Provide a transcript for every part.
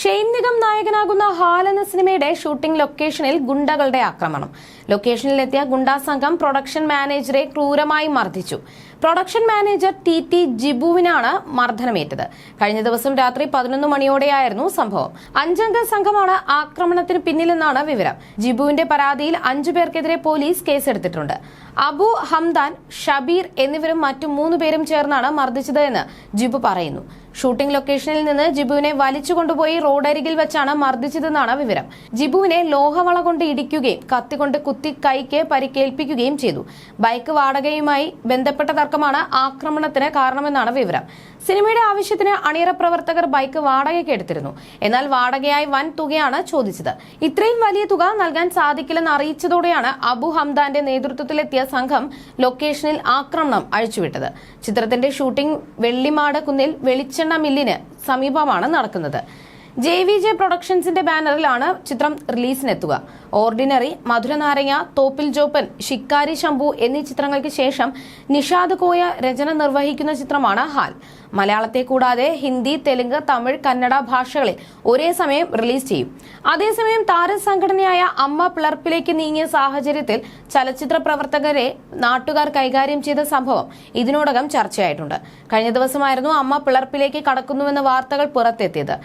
Shane Nigam നായകനാകുന്ന ഹാൽ എന്ന സിനിമയുടെ ഷൂട്ടിംഗ് ലൊക്കേഷനിൽ ഗുണ്ടകളുടെ ആക്രമണം. ലൊക്കേഷനിലെത്തിയ ഗുണ്ടാ സംഘം പ്രൊഡക്ഷൻ മാനേജറെ ക്രൂരമായി മർദ്ദിച്ചു. പ്രൊഡക്ഷൻ മാനേജർ ടി ടി ജിബുവിനാണ് മർദ്ദനമേറ്റത്. കഴിഞ്ഞ ദിവസം രാത്രി പതിനൊന്ന് മണിയോടെയായിരുന്നു സംഭവം. അഞ്ചംഗ സംഘമാണ് ആക്രമണത്തിന് പിന്നിലെന്നാണ് വിവരം. ജിബുവിന്റെ പരാതിയിൽ അഞ്ചു പേർക്കെതിരെ പോലീസ് കേസെടുത്തിട്ടുണ്ട്. അബു ഹംദാൻ ഷബീർ എന്നിവരും മറ്റു മൂന്ന് പേരും ചേർന്നാണ് മർദ്ദിച്ചത് എന്ന് ജിബു പറയുന്നു. ഷൂട്ടിംഗ് ലൊക്കേഷനിൽ നിന്ന് ജിബുവിനെ വലിച്ചു കൊണ്ടുപോയി റോഡരികിൽ വെച്ചാണ് മർദ്ദിച്ചതെന്നാണ് വിവരം. ജിബുവിനെ ലോഹവള കൊണ്ട് ഇടിക്കുകയും കത്തികൊണ്ട് കുത്തി കൈക്ക് പരിക്കേൽപ്പിക്കുകയും ചെയ്തു. ബൈക്ക് വാടകയുമായി ബന്ധപ്പെട്ട തർക്കമാണ് ആക്രമണത്തിന് കാരണമെന്നാണ് വിവരം. സിനിമയുടെ ആവശ്യത്തിന് അണിയറ പ്രവർത്തകർ ബൈക്ക് വാടകയ്ക്ക് എടുത്തിരുന്നു. എന്നാൽ വാടകയായി വൻ തുകയാണ് ചോദിച്ചത്. ഇത്രയും വലിയ തുക നൽകാൻ സാധിക്കില്ലെന്ന് അറിയിച്ചതോടെയാണ് അബു ഹംദാന്റെ നേതൃത്വത്തിലെത്തിയ സംഘം ലൊക്കേഷനിൽ ആക്രമണം അഴിച്ചുവിട്ടത്. ചിത്രത്തിന്റെ ഷൂട്ടിംഗ് വെള്ളിമാട് കുന്നിൽ വെളിച്ചെണ്ണ മില്ലിന് സമീപമാണ് നടക്കുന്നത്. ജെ വി ജെ പ്രൊഡക്ഷൻസിന്റെ ബാനറിലാണ് ചിത്രം റിലീസിനെത്തുക. ഓർഡിനറി മധുരനാരങ്ങ തോപ്പിൽ ജോപ്പൻ ഷിക്കാരി ശംഭു എന്നീ ചിത്രങ്ങൾക്ക് ശേഷം നിഷാദ് കോയ രചന നിർവഹിക്കുന്ന ചിത്രമാണ് ഹാൽ. മലയാളത്തെ കൂടാതെ ഹിന്ദി തെലുങ്ക് തമിഴ് കന്നഡ ഭാഷകളിൽ ഒരേ സമയം റിലീസ് ചെയ്യും. അതേസമയം താരസംഘടനയായ അമ്മ പിളർപ്പിലേക്ക് നീങ്ങിയ സാഹചര്യത്തിൽ ചലച്ചിത്ര പ്രവർത്തകരെ നാട്ടുകാർ കൈകാര്യം ചെയ്ത സംഭവം ഇതിനോടകം ചർച്ചയായിട്ടുണ്ട്. കഴിഞ്ഞ ദിവസമായിരുന്നു അമ്മ പിളർപ്പിലേക്ക് കടക്കുന്നുവെന്ന വാർത്തകൾ പുറത്തെത്തിയത്.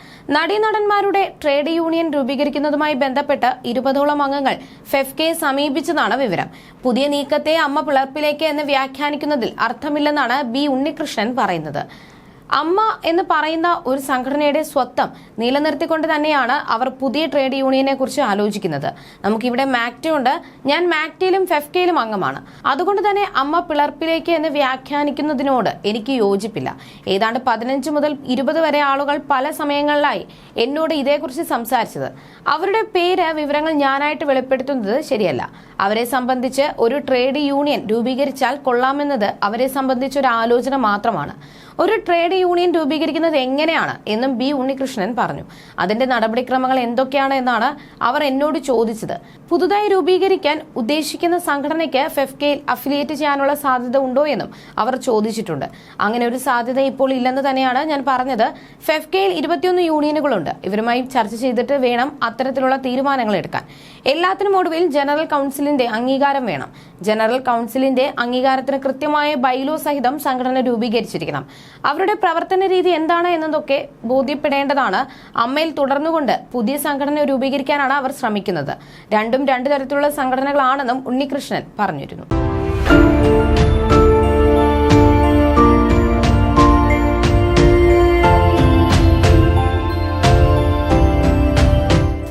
നടീനടന്മാരുടെ ട്രേഡ് യൂണിയൻ രൂപീകരിക്കുന്നതുമായി ബന്ധപ്പെട്ട് ഇരുപതോളം അംഗങ്ങൾ ഫെഫ്കയെ സമീപിച്ചതാണ് വിവരം. പുതിയ നീക്കത്തെ അമ്മ പിളർപ്പിലേക്ക് എന്ന് വ്യാഖ്യാനിക്കുന്നതിൽ അർത്ഥമില്ലെന്നാണ് ബി ഉണ്ണികൃഷ്ണൻ പറയുന്നത്. അമ്മ എന്ന് പറയുന്ന ഒരു സംഘടനയുടെ സ്വത്വം നിലനിർത്തിക്കൊണ്ട് തന്നെയാണ് അവർ പുതിയ ട്രേഡ് യൂണിയനെ കുറിച്ച് ആലോചിക്കുന്നത്. നമുക്കിവിടെ മാക്ടി ഉണ്ട്. ഞാൻ മാക്ടിയിലും ഫെഫ്കയിലും അംഗമാണ്. അതുകൊണ്ട് തന്നെ അമ്മ പിളർപ്പിലേക്ക് എന്ന് വ്യാഖ്യാനിക്കുന്നതിനോട് എനിക്ക് യോജിപ്പില്ല. ഏതാണ്ട് പതിനഞ്ച് മുതൽ ഇരുപത് വരെ ആളുകൾ പല സമയങ്ങളിലായി എന്നോട് ഇതേക്കുറിച്ച് സംസാരിച്ചത്. അവരുടെ പേര് വിവരങ്ങൾ ഞാനായിട്ട് വെളിപ്പെടുത്തുന്നത് ശരിയല്ല. അവരെ സംബന്ധിച്ച് ഒരു ട്രേഡ് യൂണിയൻ രൂപീകരിച്ചാൽ കൊള്ളാമെന്നത് അവരെ സംബന്ധിച്ച് ഒരു ആലോചന മാത്രമാണ്. ഒരു ട്രേഡ് യൂണിയൻ രൂപീകരിക്കുന്നത് എങ്ങനെയാണ് എന്നും ബി ഉണ്ണികൃഷ്ണൻ പറഞ്ഞു. അതിന്റെ നടപടിക്രമങ്ങൾ എന്തൊക്കെയാണ് എന്നാണ് അവർ എന്നോട് ചോദിച്ചത്. പുതുതായി രൂപീകരിക്കാൻ ഉദ്ദേശിക്കുന്ന സംഘടനയ്ക്ക് ഫെഫ്കയിൽ അഫിലിയേറ്റ് ചെയ്യാനുള്ള സാധ്യത ഉണ്ടോ എന്നും അവർ ചോദിച്ചിട്ടുണ്ട്. അങ്ങനെ ഒരു സാധ്യത ഇപ്പോൾ ഇല്ലെന്ന് തന്നെയാണ് ഞാൻ പറഞ്ഞത്. ഫെഫ്കയിൽ ഇരുപത്തിയൊന്ന് യൂണിയനുകളുണ്ട്. ഇവരുമായി ചർച്ച ചെയ്തിട്ട് വേണം അത്തരത്തിലുള്ള തീരുമാനങ്ങൾ എടുക്കാൻ. എല്ലാത്തിനും ഒടുവിൽ ജനറൽ കൗൺസിലിന്റെ അംഗീകാരം വേണം. ജനറൽ കൗൺസിലിന്റെ അംഗീകാരത്തിന് കൃത്യമായ ബൈലോ സഹിതം സംഘടന രൂപീകരിച്ചിരിക്കണം. അവരുടെ പ്രവർത്തന രീതി എന്താണ് എന്നതൊക്കെ ബോധ്യപ്പെടേണ്ടതാണ്. അമ്മയിൽ തുടർന്നുകൊണ്ട് പുതിയ സംഘടന രൂപീകരിക്കാനാണ് അവർ ശ്രമിക്കുന്നത്. രണ്ടും രണ്ടു തരത്തിലുള്ള സംഘടനകളാണെന്നും ഉണ്ണികൃഷ്ണൻ പറഞ്ഞിരുന്നു.